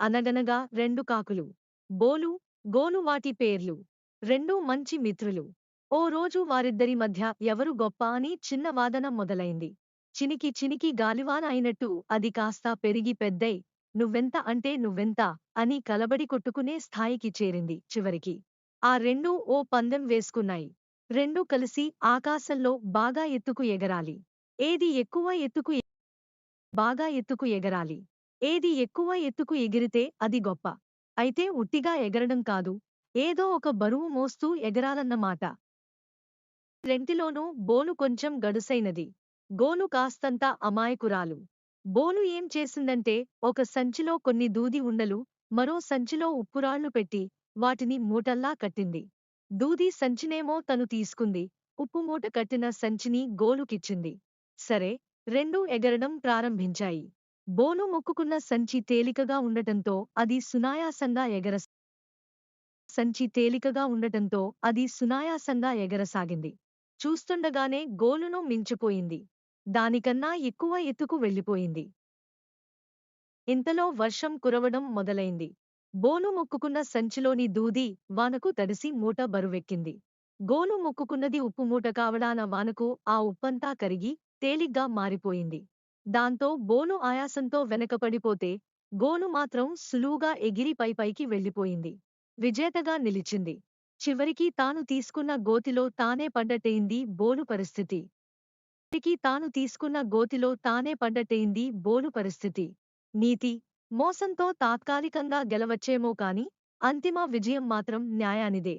అనగనగా రెండు కాకులు. బోలు గోను వాటి పేర్లు. రెండూ మంచి మిత్రులు. ఓ రోజు వారిద్దరి మధ్య ఎవరు గొప్ప అని చిన్న వాదన మొదలైంది. చినికి చినికి గాలివాన అయినట్టు అది కాస్త పెరిగి పెద్దై నువ్వెంత అంటే నువ్వెంత అని కలబడి కొట్టుకునే స్థాయికి చేరింది చివరికి. ఆ రెండూ ఓ పందెం వేసుకున్నాయి. రెండూ కలిసి ఆకాశంలో బాగా ఎత్తుకు ఎగరాలి. ఏది ఎక్కువ ఎత్తుకు బాగా ఎత్తుకు ఎగరాలి. ఏది ఎక్కువ ఎత్తుకు ఎగిరితే అది గొప్ప. అయితే ఉట్టిగా ఎగరడం కాదు ఏదో ఒక బరువు మోస్తూ ఎగరాలన్నమాట రెంటిలోనూ బోను కొంచెం గడుసైనది. గోను కాస్తంత అమాయకురాలు. బోను ఏం చేసిందంటే ఒక సంచిలో కొన్ని దూది ఉండలు మరో సంచిలో ఉప్పురాళ్ళు పెట్టి వాటిని మూటల్లా కట్టింది. దూది సంచినేమో తను తీసుకుంది. ఉప్పు మూట కట్టిన సంచిని గోలుకిచ్చింది. సరే రెండూ ఎగరడం ప్రారంభించాయి. బోను మొక్కుకున్న సంచి తేలికగా ఉండటంతో అది సునాయాసంగా ఎగర సంచి తేలికగా ఉండటంతో అది సునాయాసంగా ఎగరసాగింది. చూస్తుండగానే గోలును మించిపోయింది. దానికన్నా ఎక్కువ ఎత్తుకు వెళ్ళిపోయింది. ఇంతలో వర్షం కురవడం మొదలైంది. బోను మొక్కుకున్న సంచిలోని దూది వానకు తడిసి మూట బరువెక్కింది. గోను మొక్కుకున్నది ఉప్పు మూట కావడాన వానకు ఆ ఉప్పంతా కరిగి తేలిగ్గా మారిపోయింది. దాంతో బోను ఆయాసంతో వెనకపడిపోతే గోను మాత్రం సులువుగా ఎగిరి పైపైకి వెళ్ళిపోయింది. విజేతగా నిలిచింది. చివరికి తాను తీసుకున్న గోతిలో తానే పడ్డట్టయింది బోను పరిస్థితి. చివరికి తాను తీసుకున్న గోతిలో తానే పడ్డట్టయింది బోను పరిస్థితి. నీతి మోసంతో తాత్కాలికంగా గెలవచ్చేమో కాని అంతిమ విజయం మాత్రం న్యాయానిదే.